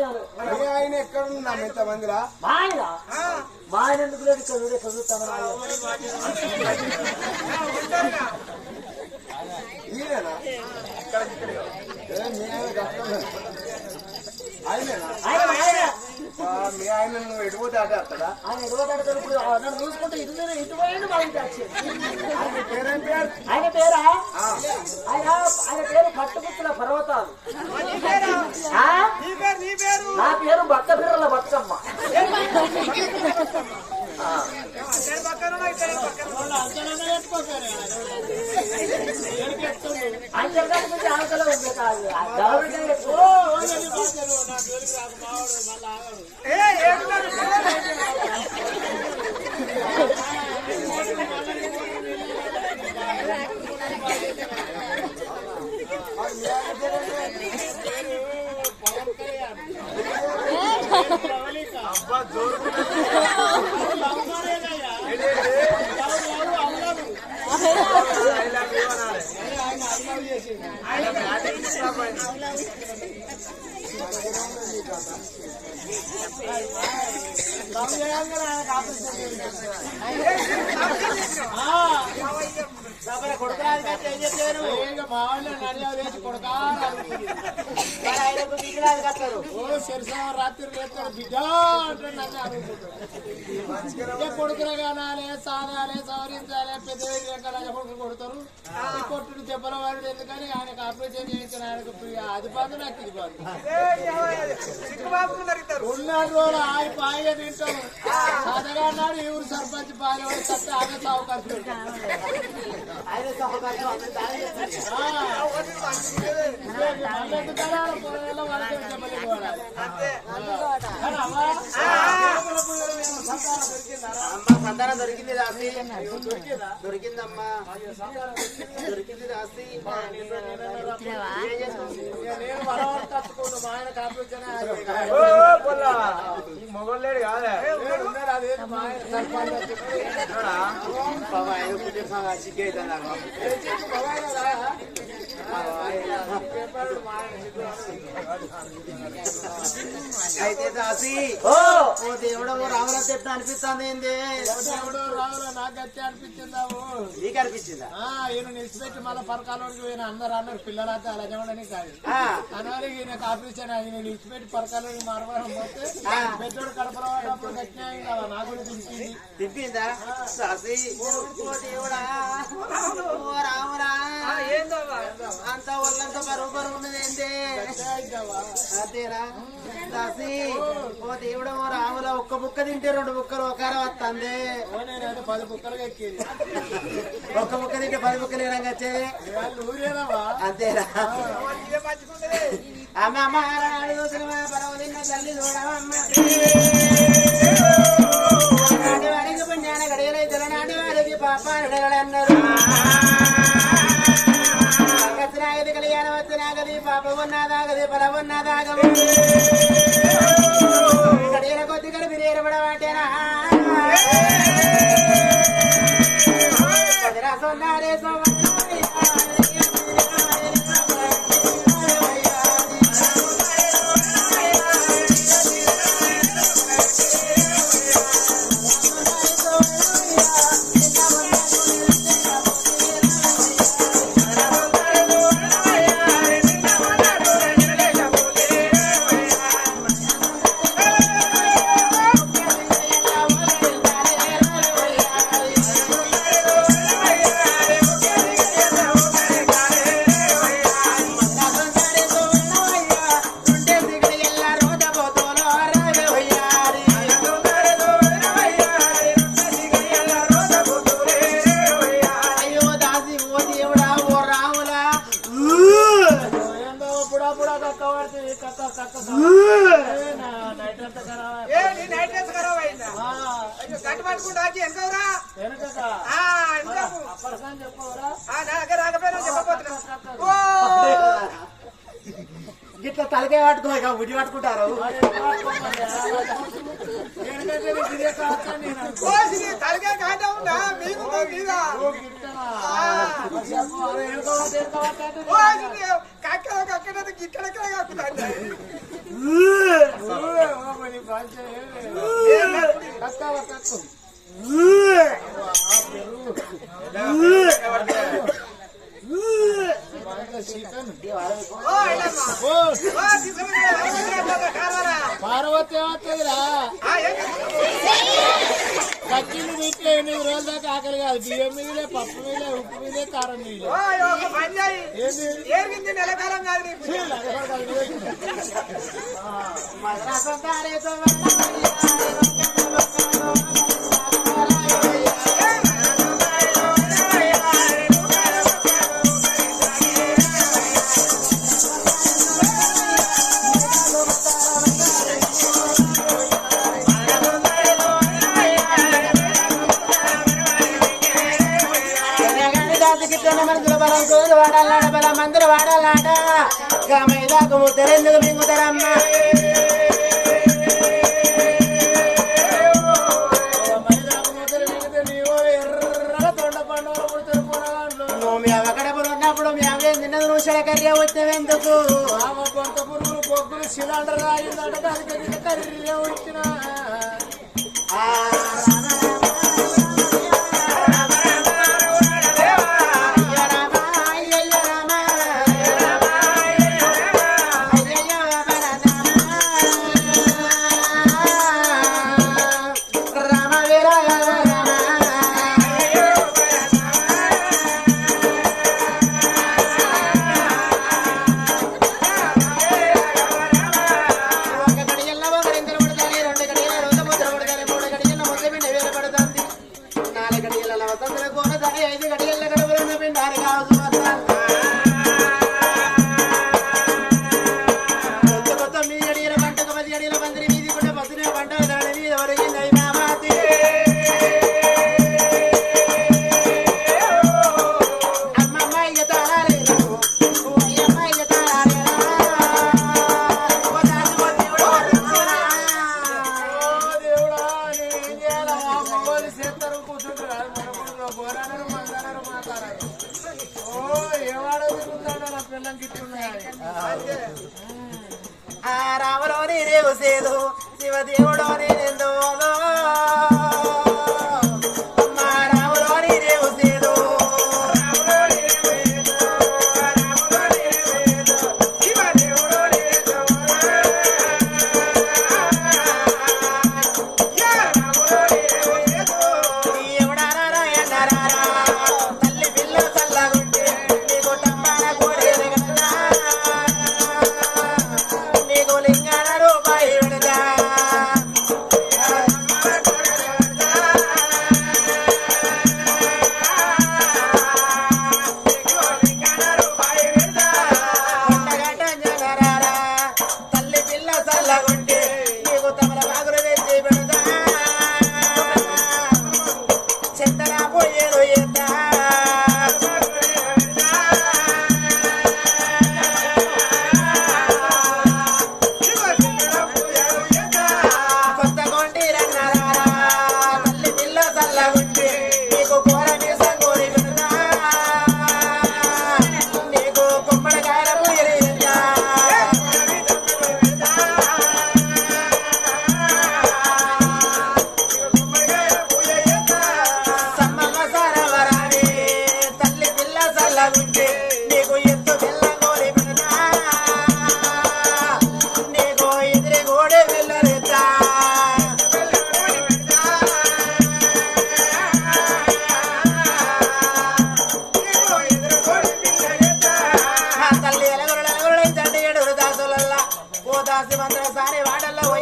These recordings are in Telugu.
ఎవరు? ఆయన ఎక్కడ ఉన్నాం ఎంతమందిరా మా ఆయన? మా ఎందుకు లేదు ఇక్కడ చూడు, మా నువ్వు ఎటుపోతే అత్తడా? ఆయన ఇప్పుడు నన్ను చూసుకుంటే ఇటు తిరిగి ఇటు పోయిండు. ఆయన పేరేం పేరు? ఆయన పేరా? ఆయన ఆయన పేరు పట్టుకుచ్చుల పర్వతాలు? నా పేరు బక్క బిర్రల బతుకమ్మ అంతర్గత ఆంకలో ఉంది కాదు ఆ రాత్రి లేస్తాడు బిడ్డ అంటే నన్ను అడుగుతుంటాడు కొడుకులు కానాలి సాధాలే సవరించాలి పెద్ద రకాల కొడుకు కొడతారు? ఈ కొట్టుడు దెబ్బల వాడు ఎందుకని ఆయనకు ఆపరేషన్ చేయించిన ఆయనకు అది బాధ నాకు ఇది బాధ ఉన్న రోజులు ఆయి పాయిగా తింటాం సాధగా అన్నాడు ఈ ఊరు సర్పంచ్ వాడు సత్తే ఆమె సాగు போறேன் నేను బలవంత తట్టుకోను మా ఆయన కాపుచ్చానే మొగలేడు కాదే ఉన్నారు అదేంటి మా ఆయన సర్పంచ్ పాపం ఆయన పుట్టిన సంగతి సిగ్గైతుంది నాకు. అయితే దాసి ఓ! ఓ దేవుడో రామరా చెట్టు అనిపిస్తుంది ఏంది? దేవుడు రావురా నాకు గట్టి అనిపించిందాము నీకు అనిపించిందా ఈయన నిలిచిపెట్టి మళ్ళీ పరకాలోకి పోయిన అందరు అన్నారు పిల్లలంతా అలా చూడని కాదు. అనాలి ఈయన కాపీచ్చాను ఆయన నిలిచిపెట్టి పరకాలోకి మారవరం పోతే పెద్దోడు కడపలో తిప్పిందా దేవుడా. రామురా అంత ఒళ్ళంతా బరువు బరువు ఉన్నది ఏంటి దాసి ఓ. దేవుడు ఓ రాముల ఒక్క బుక్క తింటే రెండు బుక్కలు ఒకారం వస్తుంది పది బుక్కలుగా ఎక్కేది. ఒక్క బుక్క తింటే పది బుక్కలు వచ్చేది? ఊరేనావా? అంతేరా అమ్మ అమ్మ ఆనాడు చూసిన పరవ తిన్న తల్లి చూడవమ్మ నాటి వారికి పుణ్యాన గడియలైతే నాటి వారికి పాపానుడగలన్నారు నాగది కళ్యాణం వచ్చినాగది పాప ఉన్నదాగది పర ఉన్నదాగము గడియల కొద్ది గడిపి నేరబడవాటేనా సొన్నారే అయ్యో బుడా కక్క పడితే కక్క. కక్క నైట్ అంతా ఖరాబ్ ఏ, నీ నైట్ డ్రెస్ ఖరాబ్ అయిందా? అయ్యో, కట్టు పట్టుకుంటా వెనకవురా? వెనకకు. అప్పటికని చెప్పవరా? ఆ, నా దగ్గర రాకపోయినా చెప్పబోతున్నా. ఓ! గిట్ల తలకే పట్టుకో ఇక ఉడి పట్టుకుంటారు. ఎందుకంటే తలకే కాట ఉందా మీకు మీద కక్కడ కాకుండా చికెన్. ఓ ఇల్లమ్మా ఓ, ఓ తీసుకుని కావాలా పార్వతి ఏమవుతుందిరా తింటే ఎనిమిది రోజుల దాకా ఆకలి కాదు బియ్యం పప్పు ఉప్పు కారం ఎర్రగా దొండ పండుగలు పుడతారు పోరాళ్ళు. నువ్వు మీ అవకడపులు ఉన్నప్పుడు మీ అవ్వేం తిన్నది? నువ్వు చెడకర్రీ వచ్చేవెందుకు ఆమె కొంత పురుగులు బొగ్గులు సిలిండర్ రాయిందంటే కర్రీ వచ్చిన గడియల గడియల కోన కూరతాయి, ఐదు గడియల గడుపులను పిండారు కావచ్చు.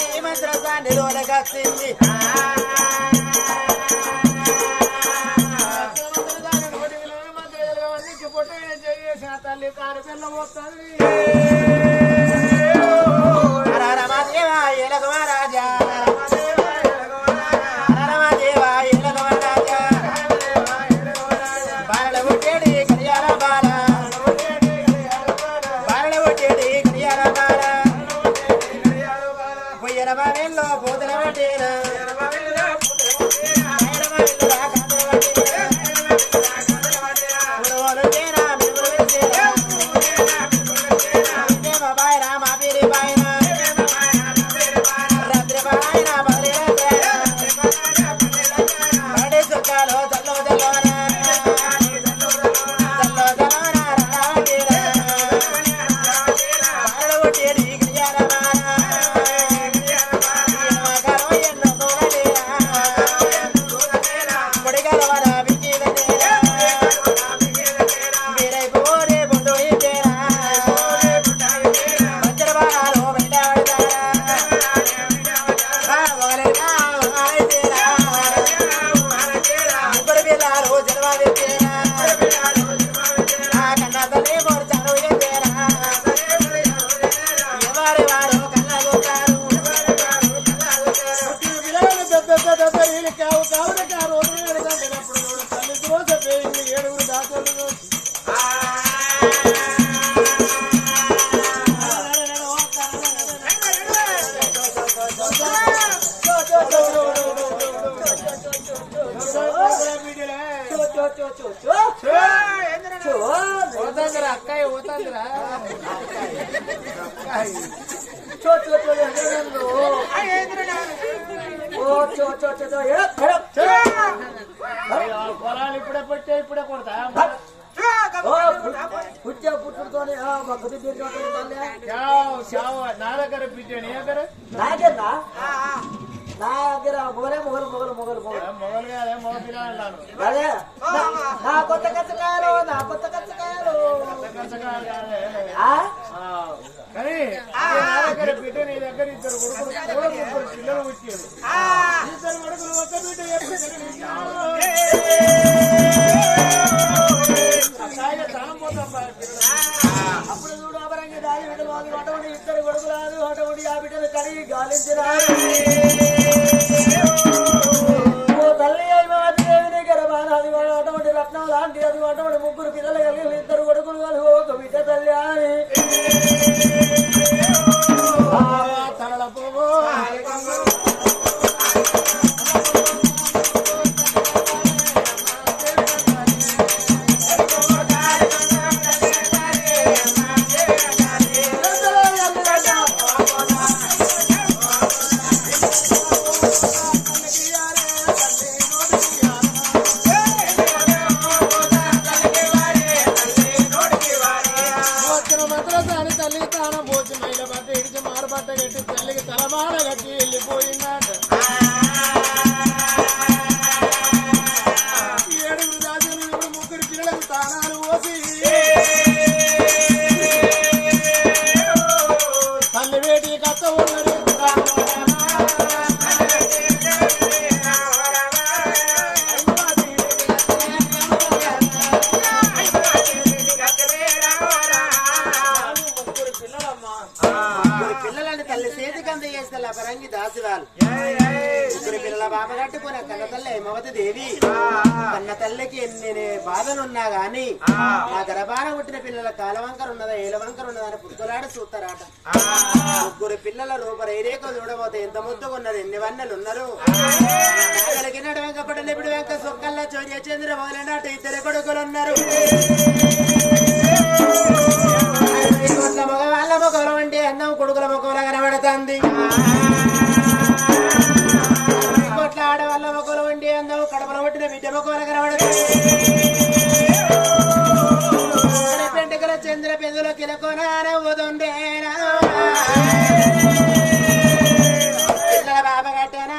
వాడల్లో పోయి మంత్రసాని లోనకొచ్చింది తల్లి కారు పిల్ల పోతుంది హర మోసపోయింది ఏడుగురు దాతలు ఇద్దరు అప్పుడు చూడు అపరంగి దాని బిడ్డలు అది అటువంటి ఇద్దరు కొడుకురాదు అటువంటి ఆ బిడ్డలు కడిగి గాలించరాదు దాసివాల్ ఇద్దరు పిల్లల బామ కట్టుకున్న కన్న తల్లి హేమవతి దేవి. కన్న తల్లికి ఎన్ని బాధలున్నా గాని ఆ గర్భాన పుట్టిన పిల్లల కాలవంకర ఉన్నదా ఏలవంకర ఉన్నదా అని పుట్టులాడ చూస్తారాట. ముగ్గురు పిల్లల రూపరేరేక చూడబోతే ఎంత ముద్దుకున్నది ఎన్ని వన్నెలు ఉన్నారు కలిగినాడు వెంకపడు నిపుడు వెంక సొక్కల్లా చోర్య చంద్ర మొదలైన ఇద్దరు కొడుకులు ఉన్నారు మగవాళ్ళ ముఖం అంటే అన్నం కొడుకుల ముఖంలో కనబడుతుంది. చెప్పిన బిడ్డ మొక్కల కనబడదు పెంటకల చంద్ర పెందులో కిలకొనవుతుండేనా పిల్లల బాబ కట్టెనా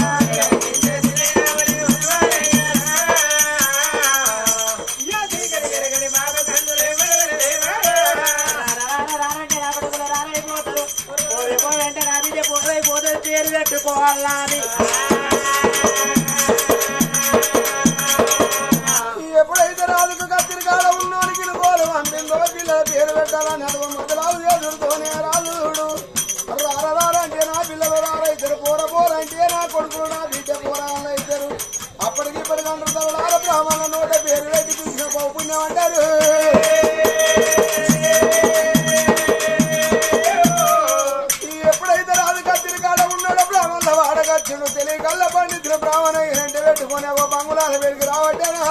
మూలాల వెలుగు రావటనా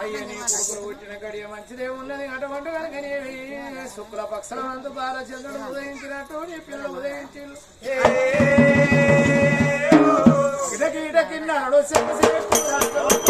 అయ్యా నీ కొడుకులు పుట్టిన గడియ మంచిదే ఉన్నది అటువంటి కనుకనే. శుక్ల ఉదయించినట్టు నీ పిల్లలు ఉదయించిల్లు ఇదకి చెప్పు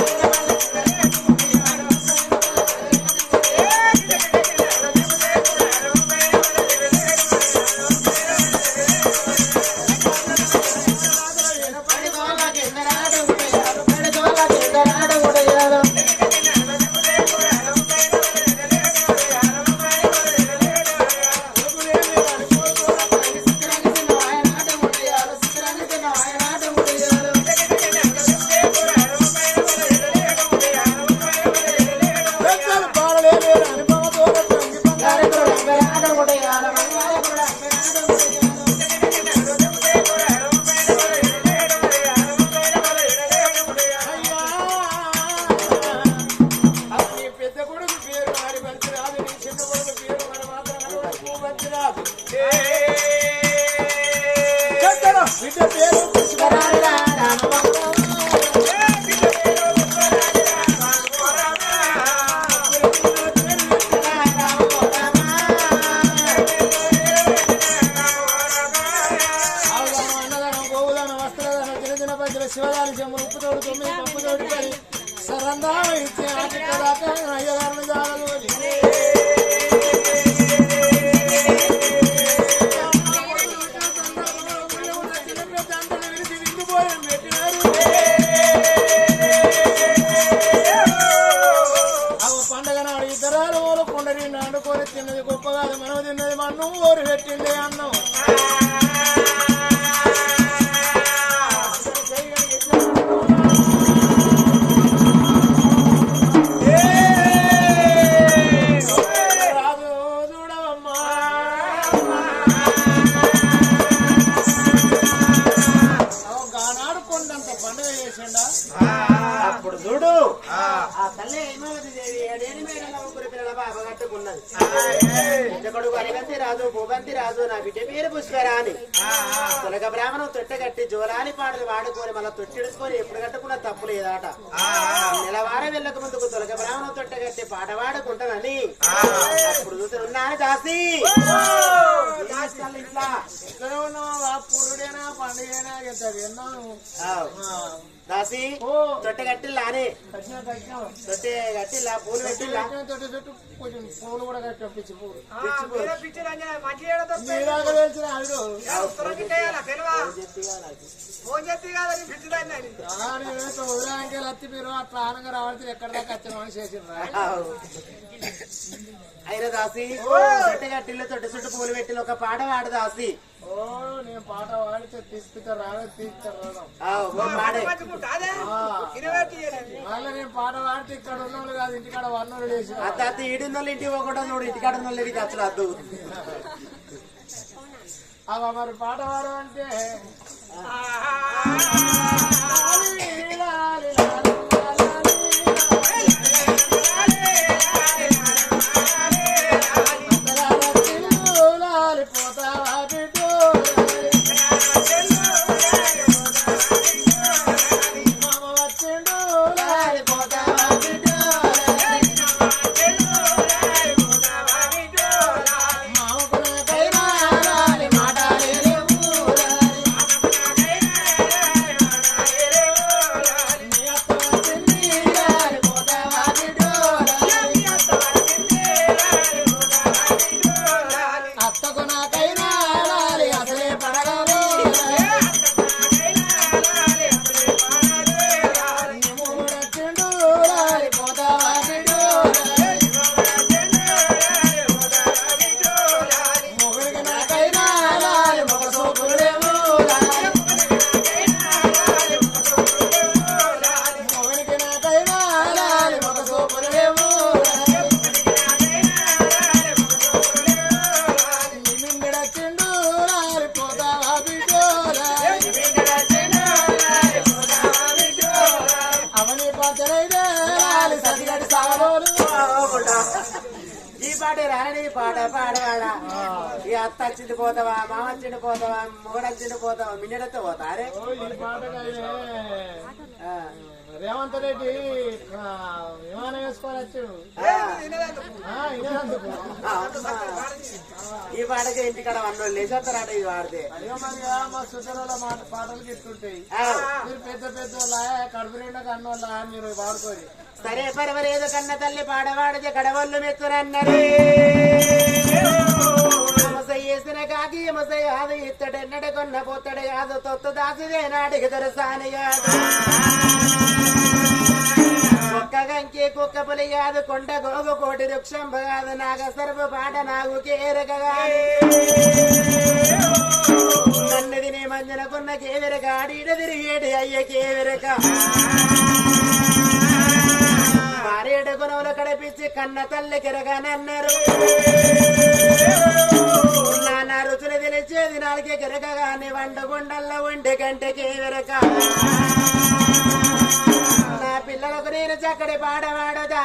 ముప్పుదోడు తొమ్మిది పప్పుదోడు సరందా వైద్య అయ్యదారుని అదే హిమావతి దేవి ఏడేని మేడల ముగ్గురు పిల్లల పాప కట్టుకున్నది. కొడుకు అరిగంతి రాజు భూగంతి రాజు నా బిడ్డ పేరు పుష్కరాని. తొలగ బ్రాహ్మణం తొట్టె కట్టి జోలాని పాటలు వాడుకొని మళ్ళీ తొట్టెడుచుకొని ఎప్పుడు కట్టుకున్నా తప్పు లేదాట. నెలవార వెళ్ళక ముందుకు తొలగ బ్రాహ్మణం తొట్టె కట్టి పాట వాడుకుంటానని అప్పుడు చూసి ఉన్నాను దాసి. ఇట్లా. ఉన్నావా? పురుడేనా పండుగైనా. దాసి తొట్టె కట్టినా కట్టినా. తొట్టె కట్టిల్లా పూలు పెట్టిల్లా చుట్టూ పూలు కూడా కట్టి పూలు. ఉదయానికి లత్తి మీరు అట్లా ఆనంగా రావాలి ఎక్కడ దాకా వచ్చిన చేసిండ్రా. అయినా దాసి తొట్టె కట్టిల్లు తొట్టె చుట్టూ పూలు పెట్టిల్లు ఒక పాట పాడు దాసి. ఓ నేను పాట పాడితే తీసుకుంటా రావే రావడం. మళ్ళీ నేను పాట పాడితే ఇక్కడ ఉన్నోళ్ళు కాదు ఇంటికాడ వన్నోళ్ళు లేచి అత్త అత్త ఈడున్నోళ్ళు ఇంటికి పోకుండా చూడు ఇంటికాడ ఉన్న వాళ్ళు ఇంటికి అసలు అద్దు అవ మరి పాట పాడమంటే? పోతావా ఈ పాట రాని పాట పాడవాడా? ఈ అత్త వచ్చింది పోతావా మామ వచ్చింది పోతావా మొగడు వచ్చింది పోతావా మిన్నెడతో పోతారే. రేవంత్ రెడ్డి విమానం వేసుకొని వచ్చాడు. ఆ, ఇదేనందుకు. ఈ పాటకి ఇంటికాడ వన్నోళ్ళు లేచేస్తారట ఇది వాడితే. మరిగా మా సుతరాల మాట పాటలు గిట్టుంటాయి. మీరు పెద్ద పెద్ద వాళ్ళ కడుపు నిండా కన్నోళ్ళ మీరు వాడుకోరు. సరే పర్వాలేదు కన్న తల్లి పాడవాడితే గడవళ్ళు మెత్తునన్నరే మసై వేసిన కాకి మసై కాదు ఇత్తడెన్నడ కొన్న పోతడు కాదు తొత్తు దాసిదే నాటికి దొరసాని కుక్క కొండ గోగు కోటి వృక్షం కాదు నాగ సర్వ పాట నాగు కేరకగా నన్నదిని మంజనకున్న కేవెరక ఆడిడ తిరిగేటి అయ్య కేవెరక. మారేడు గుణములు కడిపించి కన్న తల్లి కిరగనన్నారు నాన్న రుచులు తెలిచేది నాలుగే కిరగగాని వండు గుండల్లో ఉండి కంటే కేవెరక. పిల్లలకు నేను చక్కడి పాడవాడుదా